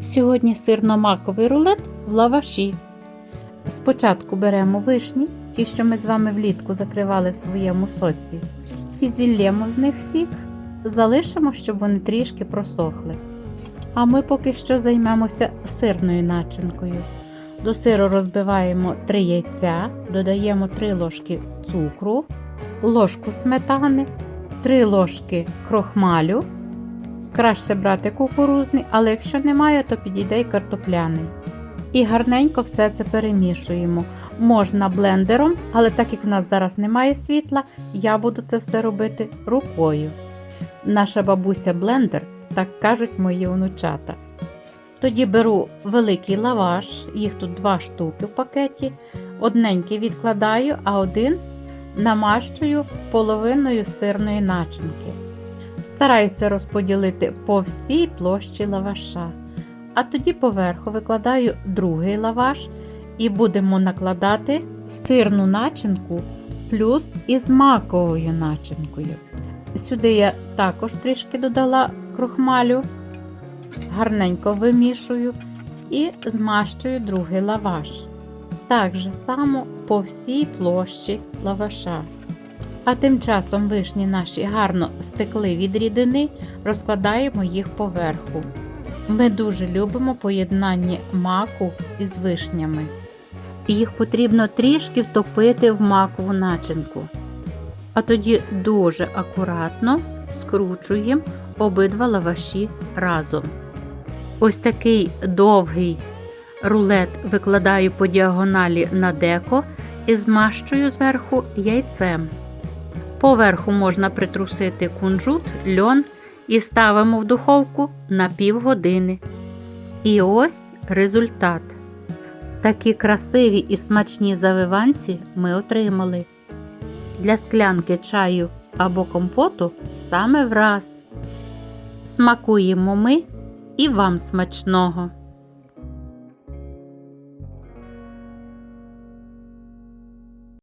Сьогодні сирно-маковий рулет в лаваші. Спочатку беремо вишні, ті, що ми з вами влітку закривали в своєму соці, і зіллємо з них сік, залишимо, щоб вони трішки просохли. А ми поки що займемося сирною начинкою. До сиру розбиваємо 3 яйця, додаємо 3 ложки цукру, ложку сметани, 3 ложки крохмалю. Краще брати кукурузний, але якщо немає, то підійде й картопляний. І гарненько все це перемішуємо. Можна блендером, але так як в нас зараз немає світла, я буду це все робити рукою. Наша бабуся блендер, так кажуть мої онучата. Тоді беру великий лаваш, їх тут два штуки в пакеті. Одненький відкладаю, а один намащую половиною сирної начинки. Стараюся розподілити по всій площі лаваша. А тоді поверху викладаю другий лаваш і будемо накладати сирну начинку плюс із маковою начинкою. Сюди я також трішки додала крохмалю, гарненько вимішую і змащую другий лаваш. Так же само по всій площі лаваша. А тим часом вишні наші гарно стекли від рідини, розкладаємо їх поверху. Ми дуже любимо поєднання маку із вишнями. Їх потрібно трішки втопити в макову начинку. А тоді дуже акуратно скручуємо обидва лаваші разом. Ось такий довгий рулет викладаю по діагоналі на деко і змащую зверху яйцем. Поверху можна притрусити кунжут, льон і ставимо в духовку на півгодини. І ось результат. Такі красиві і смачні завиванці ми отримали. Для склянки чаю або компоту саме враз. Смакуємо ми і вам смачного!